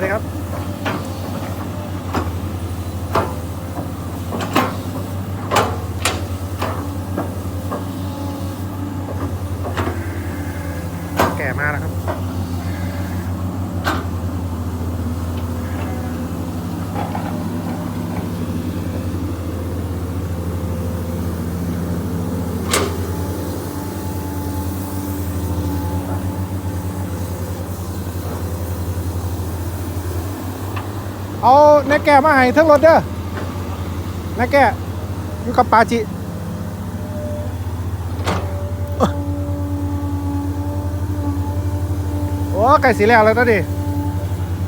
เลยครับ เอาแน่แก่มาให้เทั้งรถเด้อแน่แก่อยู่กับปาจิโอ้ไก่สีแล้วแล้วตัวดิ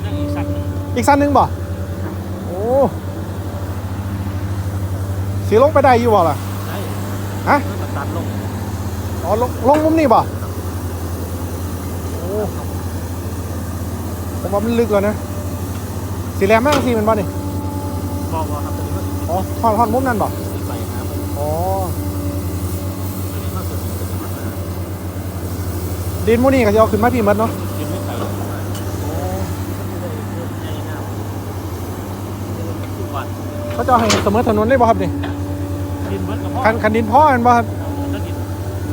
นั่งอีกสักหนึ่งอีกสั้นหนึงบ่โอ้สีลงไปได้อยู่บ่ล่ะได้ฮะเพื่อตัดลงอ๋อลงลงมุมนี้บ่โอ้ผมว่ามันลึกแล้วนะ สีแหลมมากสีมันบ่นี่บอกว่าครับตอนนี้มันอ๋อทอนทอนมุมนั่นบ่ติดไปครับตอนอ๋อนี้มันส่วนนี้จะมาดินมุนี่ก็จะเอาขึ้นมาพี่หมัดเนาะยืนไม่ไกลมันไม่ได้เพิ่มใหญ่หน้าทุกวันเขาจะเอาให้เสมอถนนได้บ่ครับนี่ดินเบิร์ดกับพ่อคันคันดินพ่อกันบ่ครับแล้วดิน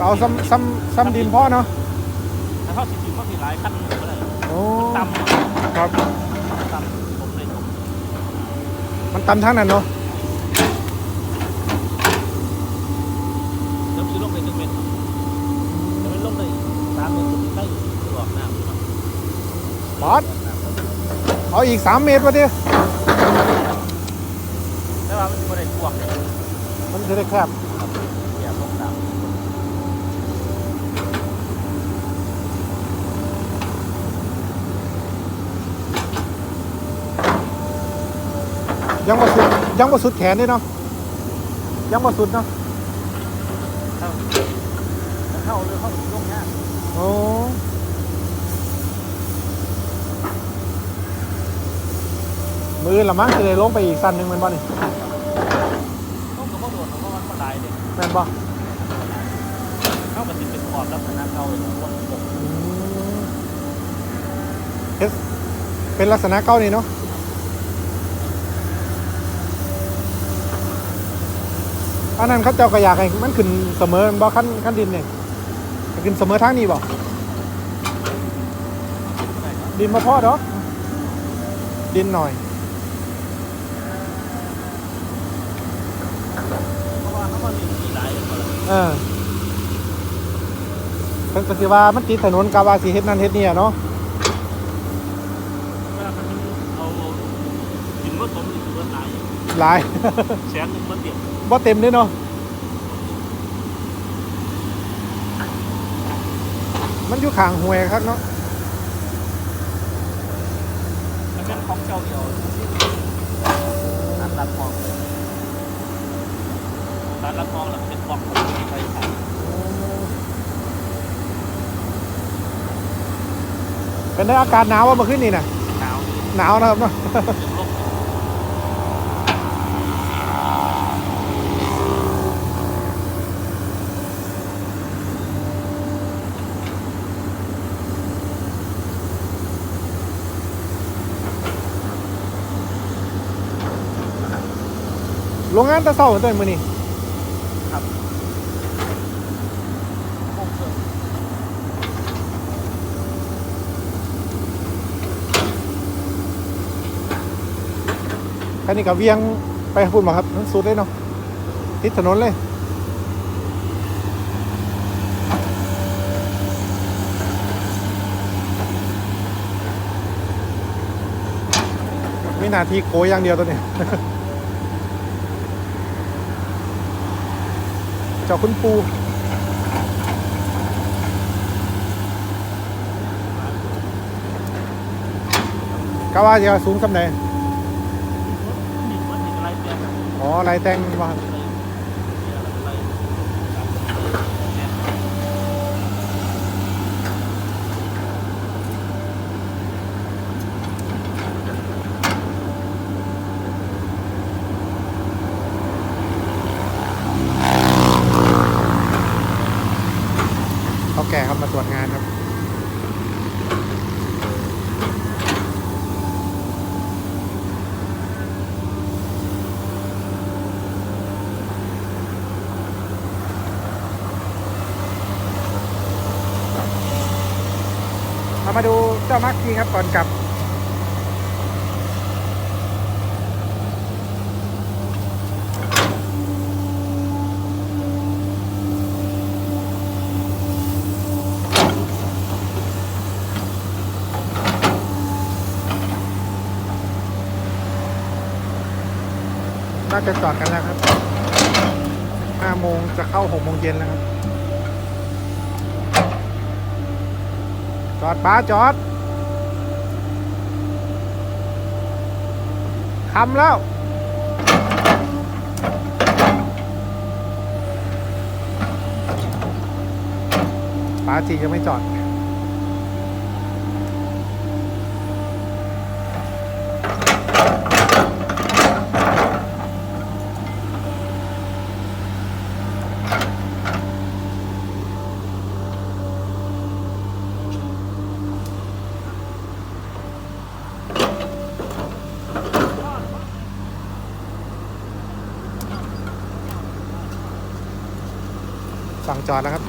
เอาซ้ำซ้ำซ้ำดินพ่อเนาะถ้าเขาสิบสิบก็มีหลายขั้นก็ได้โอ้ต่ำ ครับ ต่ำผมเลยผม มันตำทางนั้นเนาะแล้วซื้อลงไปตึงเมตรจะไม่ลงเลยสามเมตรสุดใกล้ตลอดน้ำบอสเอาอีกสามเมตรวะดิแต่ว่ามันไม่ได้กว้างเลยมันจะได้แคบ อย่าลงน้ำ ยังบ่สุดยังบ่สุดแขนเด้เนาะยังบ่สุดเนาะเข้าเลยเข้าลงยากโอ้มือละมั้งจะได้ลงไปอีกสั้นหนึ่งแมันบ่นี่ต้องกับพวกโดดเพราะว่ามันลายเลยแม่นบ่เข้ามาติดเป็นขอบลักษณะเก่าเลยคนปกอืมเฮ็ดเป็นลักษณะเก่านี่เนาะ อันนั้นเขาเจ้าก็อยากให้มันขึ้นเสมอบ่ขั้นขั้นดินเนี่ยขึ้นเสมอทางนี้บ่ดินมาพอเนาะดินหน่อยเพราะว่าเขาว่ามีหลายเออเพิ่นก็สิว่ามันติดถนนกาวาสิเฮ็ดนั่นเฮ็ดนี่อะเนาะ เวลามันเอาหินว่าสมหินว่าลาย หลาย แสนหนึ่งมันเดียวบ่เต็มเด้เนาะมันอยู่ข้างห้วยครับเนาะมันเป็นของเจ้าเดียวร้านรัดทองร้านรัดทองแล้วเป็นของใครขายเป็นได้อากาศหนาวว่าเมื่อคืนนี่น่ะหนาวนี่หนาวนะครับเนาะ โรงงานแตะเช้าตัวมื้อนี้ครับโอ้โหคันนี้ก็เวียงไปพุ่นบ่ครับมันสุดเลยเนาะติดถนนเลยมีหน้าที่โกยอย่างเดียวตัวนี้ เจ้าคุณปูก็ว่าจะสูงสำไหนมีมันมีอะไรเปลี่ยนอ๋อลายแตงว่าแก่ครับมาตรวจงานครับ เรา มาดูเจ้ามักกี้ครับก่อนกลับ น่าจะจอดกันแล้วครับ5โมงจะเข้า6โมงเย็นแล้วครับ จอดป้าจอดคำแล้วป้าจียังไม่จอด สั่งจอดแล้วครับ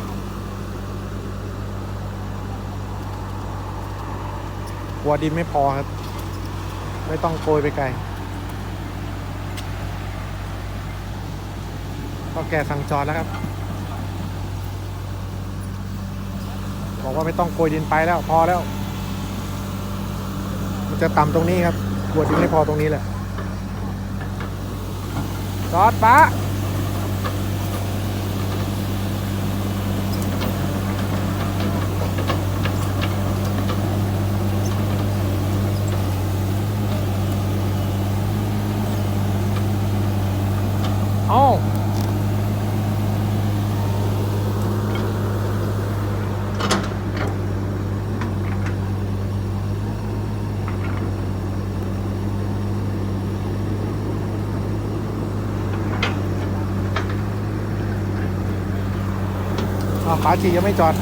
หัวดินไม่พอครับ ไม่ต้องโกยไปไกลก็แกสั่งจอดแล้วครับ บอกว่าไม่ต้องโกยดินไปแล้วพอแล้ว มันจะต่ำตรงนี้ครับหัวดินไม่พอตรงนี้แหละจอดปะ เอ้าอ้าวป๋าจียังไม่จอด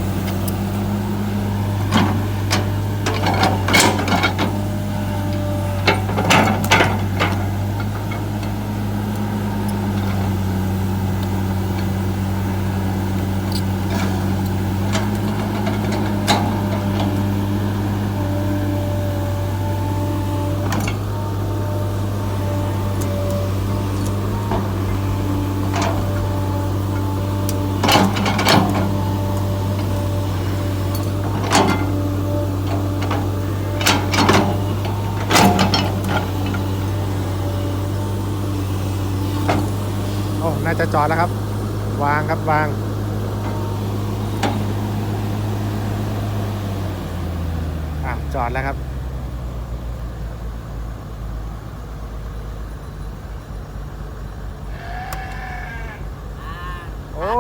อ้น่าจะจอดแล้วครับ วางครับวางอะจอดแล้วครับ โอ้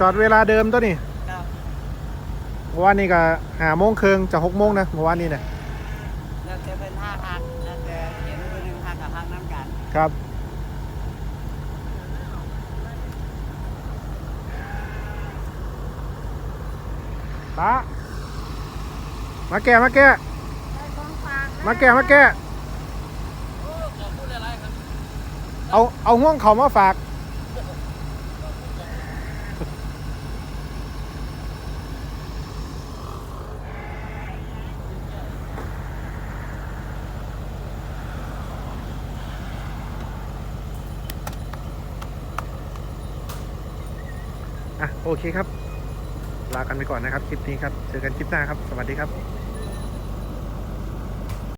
จอดเวลาเดิมตัวนี่เมื่อวานนี้ก็หาโมงครึ่งจะหกโมงนะเมื่อวานนี้นะแล้วจะเป็นห้าพักแล้วจะเห็นตัวหนึ่งพักกับพักน้ำกัน ครับ ตามาแก่มาแก่มาแก่มาแก่เอาเอาห่วงเขามาฝากอะโอเคครับ ลากันไปก่อนนะครับคลิปนี้ครับ เจอกันคลิปหน้าครับ สวัสดีครับ